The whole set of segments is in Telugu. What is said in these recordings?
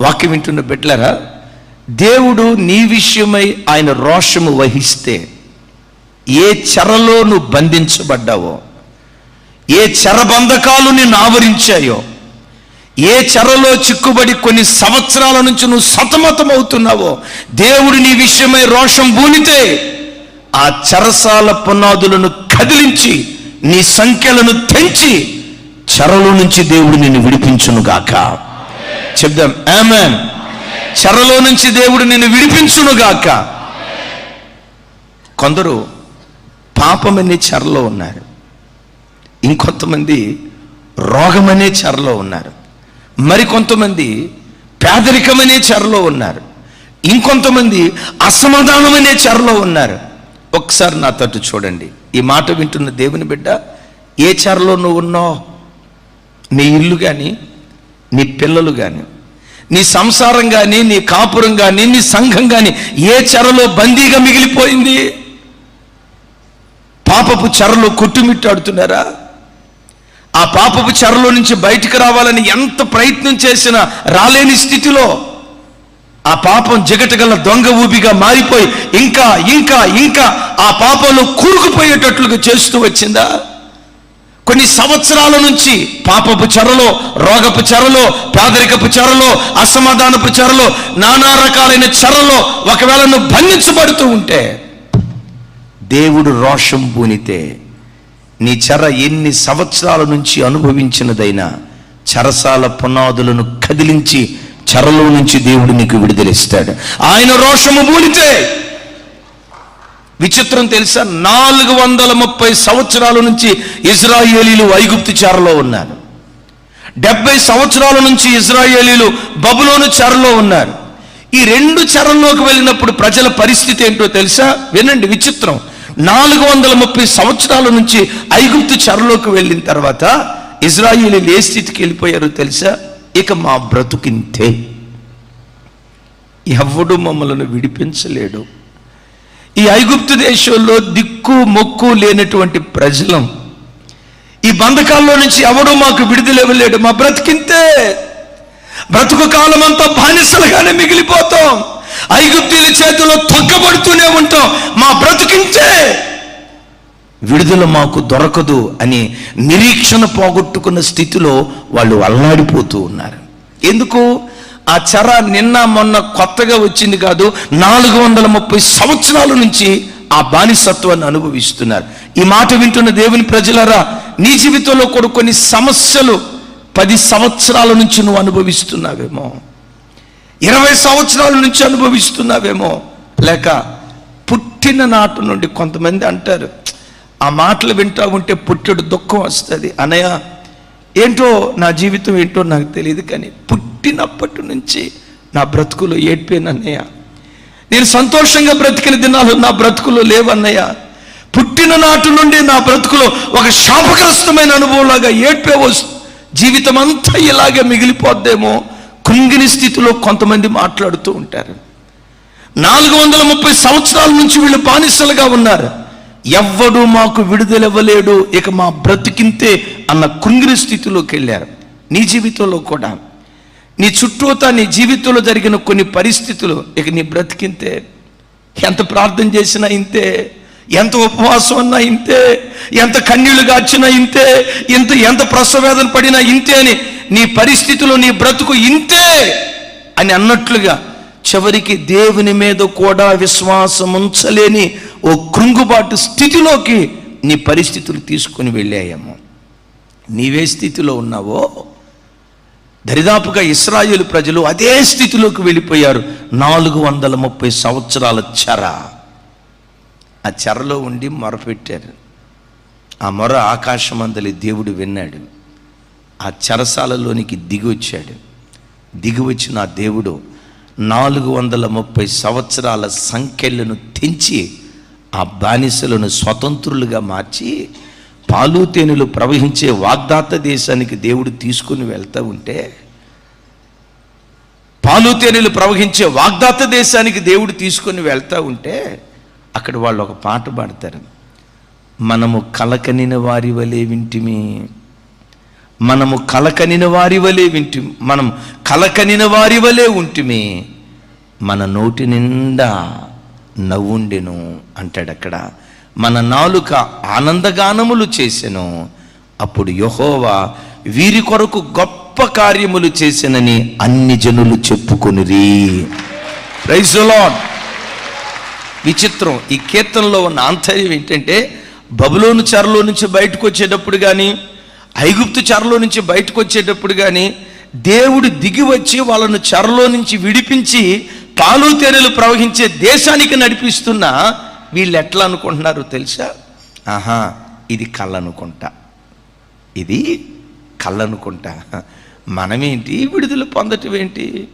వాక్యం వింటున్న బిడ్డలరా దేవుడు నీ విషయమై ఆయన రోషము వహిస్తే ఏ చెరలో నువ్వు బంధించబడ్డావో ఏ చెరబంధకాలు నిన్ను ఆవరించాయో ఏ చెరలో చిక్కుబడి కొన్ని సంవత్సరాల నుంచి నువ్వు సతమతం అవుతున్నావో దేవుడు నీ విషయమై రోషం బూనితే ఆ చెరసాల పునాదులను కదిలించి నీ సంఖ్యలను తెంచి చెరలో నుంచి దేవుడు నిన్ను విడిపించునుగాక. చెప్దాం. ఆమెన్ చెరలో నుంచి దేవుడు నిన్ను విడిపించునుగాక. కొందరు పాపమనే చెరలో ఉన్నారు. ఇంకొంతమంది రోగమనే చెరలో ఉన్నారు. మరికొంతమంది పేదరికమనే చెరలో ఉన్నారు. ఇంకొంతమంది అసమాధానమనే చెరలో ఉన్నారు. ఒకసారి నా తట్టు చూడండి. ఈ మాట వింటున్న దేవుని బిడ్డ ఏ చెరలో నువ్వు ఉన్నావు? నీ ఇల్లు కానీ నీ పిల్లలు కానీ నీ సంసారం కానీ నీ కాపురం కానీ నీ సంఘం కానీ ఏ చెరలో బందీగా మిగిలిపోయింది? పాపపు చెరలో కొట్టుమిట్టాడుతున్నారా? ఆ పాపపు చెరలో నుంచి బయటికి రావాలని ఎంత ప్రయత్నం చేసినా రాలేని స్థితిలో ఆ పాపం జగటగల దొంగ ఊబిగా మారిపోయి ఇంకా ఇంకా ఇంకా ఆ పాపంలో కూరుకుపోయేటట్లుగా చేస్తూ వచ్చిందా? కొన్ని సంవత్సరాల నుంచి పాపపు చెరలో రోగపు చెరలో పేదరికపు చెరలో అసమాధానపు చెరలో నానా రకాలైన చెరలో ఒకవేళ నువ్వు బంధించబడుతూ ఉంటే దేవుడు రోషం పూనితే నీ చెర ఎన్ని సంవత్సరాల నుంచి అనుభవించినదైనా చెరసాల పునాదులను కదిలించి చెరలో నుంచి దేవుడు నీకు విడుదలిస్తాడు ఆయన రోషము పూనితే విచిత్రం తెలుసా? నాలుగు వందల ముప్పై సంవత్సరాల నుంచి ఇజ్రాయేలీలు ఐగుప్తు చారలో ఉన్నారు. డెబ్బై సంవత్సరాల నుంచి ఇజ్రాయేలీలు బబులోను చెరలో ఉన్నారు. ఈ రెండు చెరల్లోకి వెళ్ళినప్పుడు ప్రజల పరిస్థితి ఏంటో తెలుసా? వినండి విచిత్రం. నాలుగు వందల ముప్పై సంవత్సరాల నుంచి ఐగుప్తు చెరలోకి వెళ్ళిన తర్వాత ఇజ్రాయేలీలు ఏ స్థితికి వెళ్ళిపోయారో తెలుసా? ఇక మా బ్రతుకింతే. ఎవడు మమ్మలను విడిపించలేడు. ఈ ఐగుప్తు దేశంలో దిక్కు మొక్కు లేనటువంటి ప్రజలం ఈ బంధకాల్లో నుంచి ఎవడు మాకు విడుదలవ్వలేడు మా బ్రతికింతే బ్రతుకు కాలం అంతా బానిసలుగానే మిగిలిపోతాం. ఐగుప్తుల చేతిలో తొక్కబడుతూనే ఉంటాం. మా బ్రతికింతే విడుదల మాకు దొరకదు అని నిరీక్షణ పోగొట్టుకున్న స్థితిలో వాళ్ళు అల్లాడిపోతూ ఉన్నారు. ఎందుకు? ఆ చెర నిన్న మొన్న కొత్తగా వచ్చింది కాదు నాలుగు వందల ముప్పై సంవత్సరాల నుంచి ఆ బానిసత్వాన్ని అనుభవిస్తున్నారు. ఈ మాట వింటున్న దేవుని ప్రజలరా నీ జీవితంలో కూడా కొన్ని సమస్యలు పది సంవత్సరాల నుంచి నువ్వు అనుభవిస్తున్నావేమో. ఇరవై సంవత్సరాల నుంచి అనుభవిస్తున్నావేమో. లేక పుట్టిన నాటు నుండి కొంతమంది అంటారు ఆ మాటలు వింటా ఉంటే పుట్టెడు దుఃఖం వస్తుంది. అనయ్య ఏంటో నా జీవితం ఏంటో నాకు తెలియదు కానీ పుట్టినప్పటి నుంచి నా బ్రతుకులో ఏడ్పోయినన్నయ్య నేను సంతోషంగా బ్రతికిన దినాలు నా బ్రతుకులో లేవన్నయ్య. పుట్టిన నాటి నుండి నా బ్రతుకులో ఒక శాపగ్రస్తమైన అనుభవంలాగా ఏడ్పే వస్తు జీవితం అంతా ఇలాగే మిగిలిపోద్దేమో కృంగిని స్థితిలో కొంతమంది మాట్లాడుతూ ఉంటారు. నాలుగు వందల ముప్పై సంవత్సరాల నుంచి వీళ్ళు బానిసలుగా ఉన్నారు. ఎవ్వడు మాకు విడుదలవ్వలేడు ఇక మా బ్రతికింతే అన్న కృంగిని స్థితిలోకి వెళ్ళారు నీ జీవితంలో కూడా. నీ చుట్టూతా నీ జీవితంలో జరిగిన కొన్ని పరిస్థితులు ఇక నీ బ్రతికింతే ఎంత ప్రార్థన చేసినా ఇంతే ఎంత ఉపవాసం అన్నా ఇంతే ఎంత కన్నీళ్ళు గాచినా ఇంతే ఇంత ఎంత ప్రసవేదన పడినా ఇంతే అని నీ పరిస్థితిలో నీ బ్రతుకు ఇంతే అని అన్నట్లుగా చివరికి దేవుని మీద కూడా విశ్వాసం ఉంచలేని ఓ కృంగుబాటు స్థితిలోకి నీ పరిస్థితులు తీసుకొని వెళ్ళాయేమో. నీవే స్థితిలో ఉన్నావో దరిదాపుగా ఇస్రాయేల్ ప్రజలు అదే స్థితిలోకి వెళ్ళిపోయారు. నాలుగు వందల ముప్పై సంవత్సరాల చెర. ఆ చెరలో ఉండి మొరపెట్టారు ఆ మొర ఆకాశమందలి దేవుడు విన్నాడు. ఆ చెరసాలలోనికి దిగి వచ్చాడు. దిగి వచ్చిన ఆ దేవుడు నాలుగు వందల ముప్పై సంవత్సరాల సంఖ్యలను తెంచి ఆ బానిసలను స్వతంత్రులుగా మార్చి పాలు తేనెలు ప్రవహించే వాగ్దాత దేశానికి దేవుడు తీసుకుని వెళ్తూ ఉంటే పాలు తేనెలు ప్రవహించే వాగ్దాత దేశానికి దేవుడు తీసుకొని వెళ్తూ ఉంటే అక్కడ వాళ్ళు ఒక పాట పాడతారు. మనము కలకనిన వారి వలె వింటిమి. మనము కలకనిన వారి వలె వింటి మనం కలకనిన వారి వలె ఉంటిమి. మన నోటి నిండా నవ్వుండెను అంటాడు అక్కడ. మన నాలుక ఆనందగానములు చేసెను. అప్పుడు యహోవా వీరి కొరకు గొప్ప కార్యములు చేసినని అన్ని జనులు చెప్పుకొనిరి. ప్రైజ్ విచిత్రం. ఈ కీర్తనలో ఉన్న ఆంతర్యం ఏంటంటే బబులోను చెరలో నుంచి బయటకు వచ్చేటప్పుడు కానీ ఐగుప్తు చెరలో నుంచి బయటకు వచ్చేటప్పుడు కానీ దేవుడు దిగి వచ్చి వాళ్ళను చెరలో నుంచి విడిపించి పాలు తేనెలు ప్రవహించే దేశానికి నడిపిస్తున్న వీళ్ళు ఎట్లా అనుకుంటున్నారు తెలుసా? ఆహా ఇది కళ్ళనుకుంటా. ఇది కళ్ళనుకుంటా. మనమేంటి? విడుదల పొందటం ఏంటి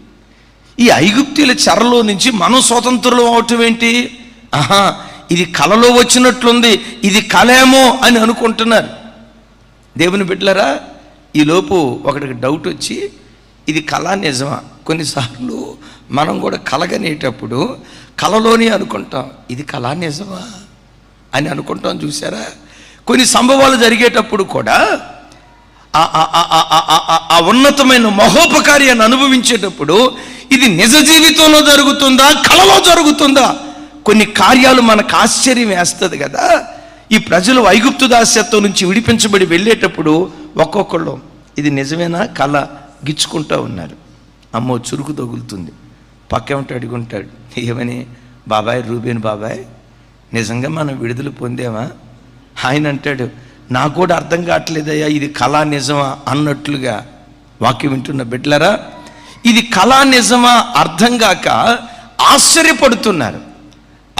ఈ ఐగుప్తుల చెరలో నుంచి మనం స్వతంత్రులు అవటం ఏంటి ఆహా ఇది కలలో వచ్చినట్లుంది ఇది కలేమో అని అనుకుంటున్నారు. దేవుని బిడ్డలరా ఈలోపు ఒకటికి డౌట్ వచ్చి ఇది కళ నిజమా? కొన్నిసార్లు మనం కూడా కలగనేటప్పుడు కలలోనే అనుకుంటాం ఇది కళ నిజమా? అని అనుకుంటాం చూసారా? కొన్ని సంభవాలు జరిగేటప్పుడు కూడా ఆ- ఆ- ఆ- ఆ- ఆ- ఆ- ఆ- ఆ ఉన్నతమైన మహోపకార్యాన్ని అనుభవించేటప్పుడు ఇది నిజ జీవితంలో జరుగుతుందా కలలో జరుగుతుందా? కొన్ని కార్యాలు మనకు ఆశ్చర్యం వేస్తుంది కదా. ఈ ప్రజలు ఐగుప్తు దాస్యత్వం నుంచి విడిపించబడి వెళ్ళేటప్పుడు ఒక్కొక్కళ్ళు ఇది నిజమేనా? కళ గిచ్చుకుంటూ ఉన్నారు. అమ్మో చురుకు తగులుతుంది. పక్కేమిటి అడుగుంటాడు ఏమని? బాబాయ్ రూబేన్ బాబాయ్ నిజంగా మనం విడుదల పొందామా? ఆయన అంటాడు నాకు కూడా అర్థం కావట్లేదయ్యా ఇది కళా నిజమా? అన్నట్లుగా వాక్యం వింటున్న బిడ్డలరా ఇది కళా నిజమా అర్థం కాక ఆశ్చర్యపడుతున్నారు.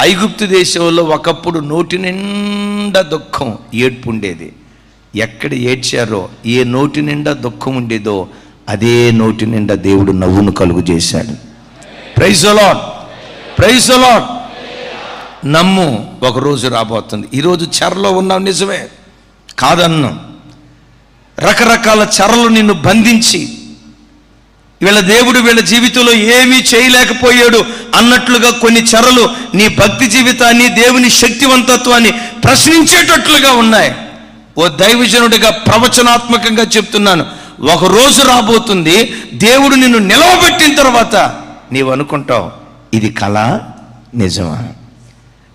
ఐగుప్తు దేశంలో ఒకప్పుడు నోటి నిండా దుఃఖం ఏడ్పు ఉండేది. ఎక్కడ ఏడ్చారో ఏ నోటి నిండా దుఃఖం ఉండేదో అదే నోటి నిండా దేవుడు నవ్వును కలుగు చేశాడు. ప్రైజ్ అలాట్ ప్రైజ్ అలాట్ నమ్ము ఒక రోజు రాబోతుంది. ఈరోజు చెరలో ఉన్నావు నిజమే. కాదన్ను. రకరకాల చెరలు నిన్ను బంధించి వీళ్ళ దేవుడు వీళ్ళ జీవితంలో ఏమీ చేయలేకపోయాడు అన్నట్లుగా కొన్ని చెరలు నీ భక్తి జీవితాన్ని దేవుని శక్తివంతత్వాన్ని ప్రశ్నించేటట్లుగా ఉన్నాయి. ఓ దైవజనుడిగా ప్రవచనాత్మకంగా చెప్తున్నాను. ఒక రోజు రాబోతుంది దేవుడు నిన్ను నిలవబెట్టిన తర్వాత నీవు అనుకుంటావు ఇది కళ నిజమా?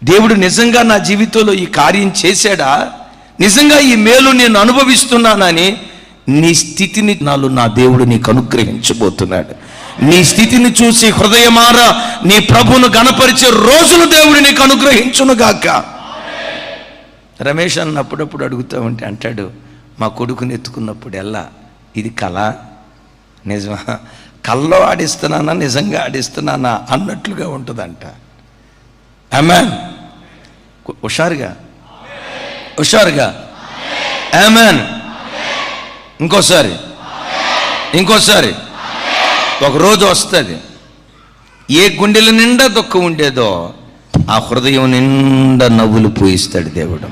దేవుడు నిజంగా నా జీవితంలో ఈ కార్యం చేశాడా? నిజంగా ఈ మేలు నేను అనుభవిస్తున్నానని నీ స్థితిని నాలో నా దేవుడు నీకు అనుగ్రహించబోతున్నాడు. నీ స్థితిని చూసి హృదయమారా నీ ప్రభును గణపరిచే రోజులు దేవుడు నీకు అనుగ్రహించునుగాక రమేష్ అన్న అప్పుడప్పుడు అడుగుతూ ఉంటే అంటాడు మా కొడుకుని ఎత్తుకున్నప్పుడల్లా ఇది కళ? నిజమా? కల్లో ఆడిస్తున్నానా నిజంగా ఆడిస్తున్నానా అన్నట్లుగా ఉంటుందంట. అమెన్ హుషారుగా? హుషారుగా? అమెన్ ఇంకోసారి? ఇంకోసారి? ఒకరోజు వస్తుంది. ఏ గుండెల నిండా దుఃఖం ఉండేదో ఆ హృదయం నిండా నవ్వులు పూయిస్తాడు దేవుడు.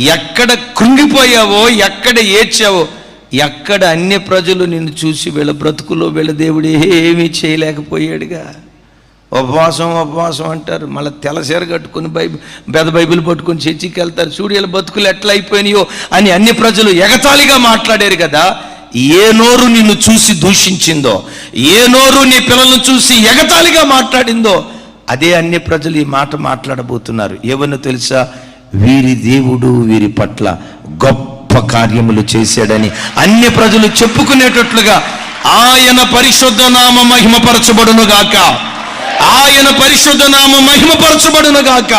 ఎక్కడ కృంగిపోయావో ఎక్కడ ఏడ్చావో ఎక్కడ అన్య ప్రజలు నిన్ను చూసి వీళ్ళ బ్రతుకులో వీళ్ళ దేవుడు ఏమీ చేయలేకపోయాడుగా. ఉపవాసం ఉపవాసం అంటారు. మళ్ళీ తెలసేర కట్టుకొని బైబిల్ పెద్ద బైబిల్ పట్టుకొని చర్చికి వెళ్తారు. చూడు వీళ్ళ బతుకులు ఎట్లా అయిపోయినాయో అని అన్ని ప్రజలు ఎగతాళిగా మాట్లాడారు కదా. ఏ నోరు నిన్ను చూసి దూషించిందో ఏ నోరు నీ పిల్లలను చూసి ఎగతాళిగా మాట్లాడిందో అదే అన్ని ప్రజలు ఈ మాట మాట్లాడబోతున్నారు. ఏమన్నా తెలుసా? వీరి దేవుడు వీరి పట్ల గొప్ప కార్యములు చేశాడని అన్ని ప్రజలు చెప్పుకునేటట్లుగా ఆయన పరిశుద్ధ నామ మహిమపరచబడును గాక. ఆయన పరిశుద్ధ నామ మహిమపరచబడును గాక.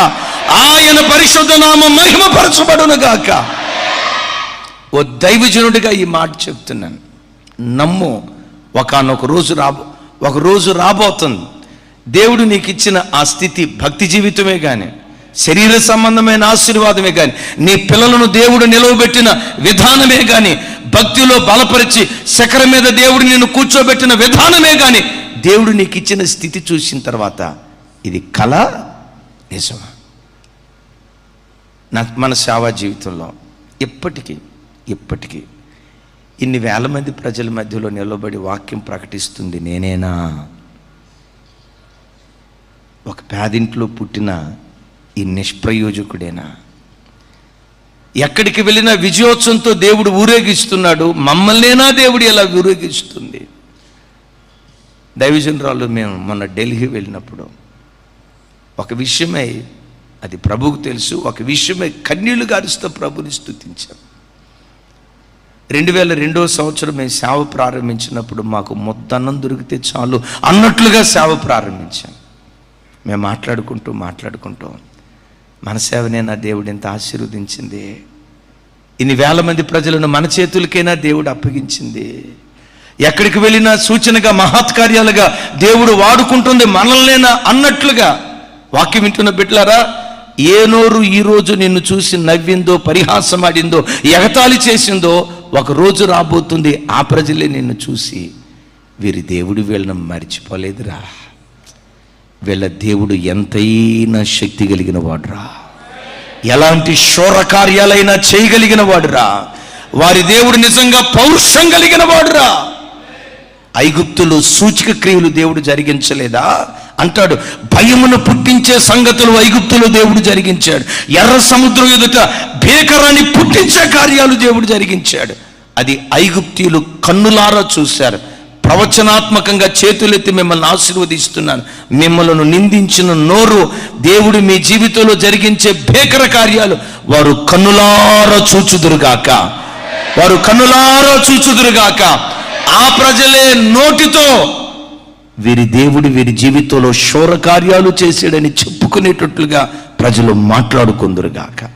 ఆయన పరిశుద్ధ నామ మహిమపరచబడును గాక. ఓ దైవజనుడిగా ఈ మాట చెప్తున్నాను. నమ్ము ఒకనొక రోజు రాబో ఒక రోజు రాబోతుంది. దేవుడు నీకు ఇచ్చిన ఆ స్థితి భక్తి జీవితమే కానీ శరీర సంబంధమైన ఆశీర్వాదమే కానీ నీ పిల్లలను దేవుడు నిలవబెట్టిన విధానమే కానీ భక్తిలో బలపరిచి శకర మీద దేవుడు నిన్ను కూర్చోబెట్టిన విధానమే కానీ దేవుడు నీకు ఇచ్చిన స్థితి చూసిన తర్వాత ఇది కళ నిజమా? నా మన సేవా జీవితంలో ఇప్పటికీ ఇప్పటికీ ఇన్ని వేల మంది ప్రజల మధ్యలో నిలబడి వాక్యం ప్రకటిస్తుంది నేనేనా? ఒక పేదింట్లో పుట్టిన ఈ నిష్ప్రయోజకుడేనా? ఎక్కడికి వెళ్ళినా విజయోత్సవంతో దేవుడు ఊరేగిస్తున్నాడు. మమ్మల్నేనా దేవుడు ఎలా ఊరేగిస్తుంది? దైవజనరాలు మేము మొన్న ఢిల్లీ వెళ్ళినప్పుడు ఒక విషయమై అది ప్రభువుకు తెలుసు. ఒక విషయమై కన్నీళ్ళు గారుస్తూ ప్రభుని స్థుతించాం రెండు వేల రెండో సంవత్సరం మేము సేవ ప్రారంభించినప్పుడు మాకు మొత్తన్నం దొరికితే చాలు అన్నట్లుగా సేవ ప్రారంభించాం. మేము మాట్లాడుకుంటూ మాట్లాడుకుంటూ మన సేవనే నా దేవుడు ఎంత ఆశీర్వదించింది. ఇన్ని వేల మంది ప్రజలను మన చేతులకైనా దేవుడు అప్పగించింది. ఎక్కడికి వెళ్ళినా సూచనగా మహత్కార్యాలుగా దేవుడు వాడుకుంటుంది మనల్నేనా అన్నట్లుగా వాక్యం వింటున్న బిడ్డలారా ఏ నోరు ఈ రోజు నిన్ను చూసి నవ్విందో పరిహాసమాడిందో ఎగతాళి చేసిందో ఒక రోజు రాబోతుంది. ఆ ప్రజలే నిన్ను చూసి వీరి దేవుడు వీళ్ళని మర్చిపోలేదురా. వీళ్ళ దేవుడు ఎంతైనా శక్తి కలిగిన వాడురా ఎలాంటి శోర కార్యాలైనా చేయగలిగిన వాడురా వారి దేవుడు నిజంగా పౌరుషం కలిగిన వాడురా ఐగుప్తులు సూచిక క్రియలు దేవుడు జరిగించలేదా? అంటాడు భయమును పుట్టించే సంగతులు ఐగుప్తులు దేవుడు జరిగించాడు. ఎర్ర సముద్రం ఎదుట భీకరాన్ని పుట్టించే కార్యాలు దేవుడు జరిగించాడు. అది ఐగుప్తీయులు కన్నులారా చూశారు. ప్రవచనాత్మకంగా చేతులెత్తి మిమ్మల్ని ఆశీర్వదిస్తున్నాను. మిమ్మల్ని నిందించిన నోరు దేవుడు మీ జీవితంలో జరిగించే భేకర కార్యాలు వారు కన్నులారా చూచుదురుగాక. వారు కన్నులారా చూచుదురుగాక. ఆ ప్రజలే నోటితో వీరి దేవుడు వీరి జీవితంలో శోర కార్యాలు చేశాడని చెప్పుకునేటట్లుగా ప్రజలు మాట్లాడుకుందురుగాక.